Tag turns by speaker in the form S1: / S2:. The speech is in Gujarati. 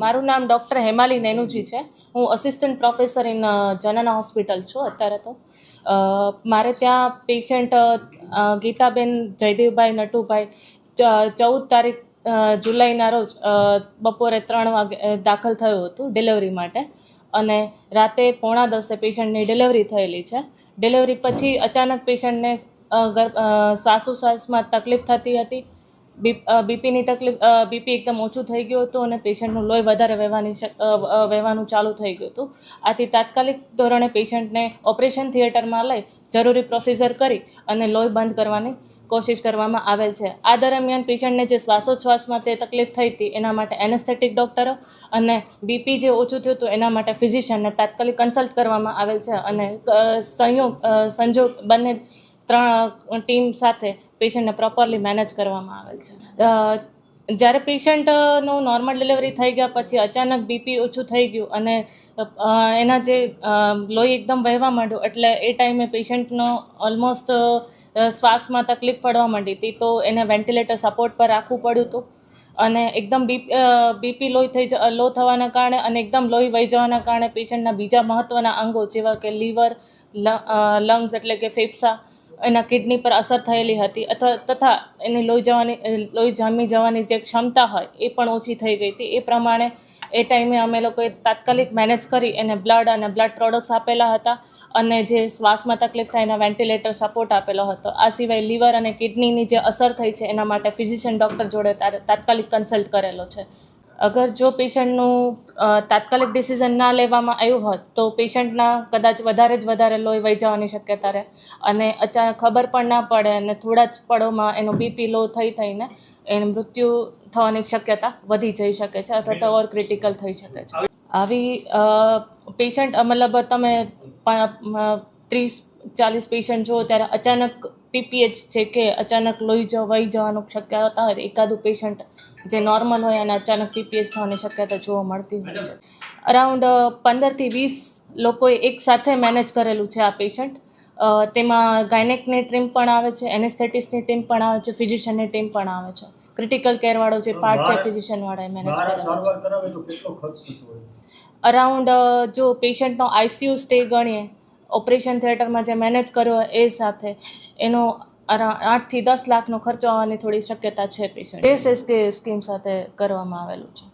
S1: મારું નામ ડૉક્ટર હેમાલી નેનુજી છે. હું અસિસ્ટન્ટ પ્રોફેસર ઇન જનના હોસ્પિટલ છું અત્યારે તો. મારે ત્યાં પેશન્ટ ગીતાબેન, જયદેવભાઈ, નટુભાઈ ચૌદ તારીખ જુલાઈના રોજ બપોરે ત્રણ વાગે દાખલ થયું હતું ડિલિવરી માટે. અને રાતે પોણા દસે પેશન્ટની ડિલિવરી થયેલી છે. ડિલિવરી પછી અચાનક પેશન્ટને શ્વાસોશ્વાસમાં તકલીફ થતી હતી. બીપીની તકલીફ બીપી એકદમ ઓછું થઈ ગયું હતું અને પેશન્ટનું લોહી વધારે વહેવાની વહેવાનું ચાલુ થઈ ગયું હતું. આથી તાત્કાલિક ધોરણે પેશન્ટને ઓપરેશન થિયેટરમાં લઈ જરૂરી પ્રોસિજર કરી અને લોહી બંધ કરવાની કોશિશ કરવામાં આવેલ છે. આ દરમિયાન પેશન્ટને જે શ્વાસોચ્છ્વાસમાં તે તકલીફ થઈ હતી, એના માટે એનેસ્થેટિક ડૉક્ટરો અને બીપી જે ઓછું થયું હતું, એના માટે ફિઝિશિયનને તાત્કાલિક કન્સલ્ટ કરવામાં આવેલ છે અને સંયોગ સંજોગ બંને ત્રણ ટીમ સાથે પેશન્ટને પ્રોપરલી મેનેજ કરવામાં આવેલ છે. જ્યારે પેશન્ટનું નોર્મલ ડિલિવરી થઈ ગયા પછી અચાનક બીપી ઓછું થઈ ગયું અને એના જે લોહી એકદમ વહેવા માંડ્યું એટલે એ ટાઈમે પેશન્ટનો ઓલમોસ્ટ શ્વાસમાં તકલીફ પડવા માંડી હતી તો એને વેન્ટિલેટર સપોર્ટ પર રાખવું પડ્યું હતું. અને એકદમ બીપી લોહી થઈ લો થવાના કારણે અને એકદમ લોહી વહી જવાના કારણે પેશન્ટના બીજા મહત્ત્વના અંગો જેવા કે લીવર લંગ્સ એટલે કે ફેફસા એના કિડની પર અસર થયેલી હતી અથવા તથા એની લોહી જવાની લોહી જામી જવાની જે ક્ષમતા હોય એ પણ ઓછી થઈ ગઈ હતી. એ પ્રમાણે એ ટાઈમે અમે લોકોએ તાત્કાલિક મેનેજ કરી એને બ્લડ અને બ્લડ પ્રોડક્ટ્સ આપેલા હતા અને જે શ્વાસમાં તકલીફ થાય એના વેન્ટિલેટર સપોર્ટ આપેલો હતો. આ સિવાય લીવર અને કિડનીની જે અસર થઈ છે એના માટે ફિઝિશિયન ડૉક્ટર જોડે તાત્કાલિક કન્સલ્ટ કરેલો છે. અગર જો પેશન્ટનું તાત્કાલિક ડિસિઝન ના લેવામાં આવ્યું હોત, તો પેશન્ટના કદાચ વધારે જ વધારે લોહી વહી જવાની શક્યતા રહે. અને અચાનક ખબર પણ ના પડે અને થોડા જ પળોમાં એનો બીપી લો થઈ થઈને એને મૃત્યુ થવાની શક્યતા વધી જઈ શકે છે અથવા તો ઓર ક્રિટિકલ થઈ શકે છે. આવી પેશન્ટ, મતલબ તમે ત્રીસ ચાલીસ પેશન્ટ જુઓ ત્યારે અચાનક પીપીએચ છે કે અચાનક લોહી વહી જવાનું શક્યતા હોય એકાદું પેશન્ટ જે નોર્મલ હોય અને અચાનક પીપીએચ થવાની શક્યતા જોવા મળતી હોય છે. અરાઉન્ડ પંદરથી વીસ લોકોએ એકસાથે મેનેજ કરેલું છે આ પેશન્ટ તેમાં ગાયનેકની ટીમ પણ આવે છે એનેસ્થેટિસ્ટની ટીમ પણ આવે છે ફિઝિશિયનની ટીમ પણ આવે છે. ક્રિટિકલ કેરવાળો જે પાર્ટ છે ફિઝિશિયનવાળાએ મેનેજ
S2: બહાર
S1: કરેલો છે. અરાઉન્ડ જો પેશન્ટનો આઈસીયુ સ્ટે ગણીએ ઓપરેશન થિયેટરમાં જે મેનેજ કર્યો એ સાથે એનો આઠથી દસ લાખનો ખર્ચો આવવાની થોડી શક્યતા છે પેશન્ટ એસએસકે સ્કીમ સાથે કરવામાં આવેલું છે.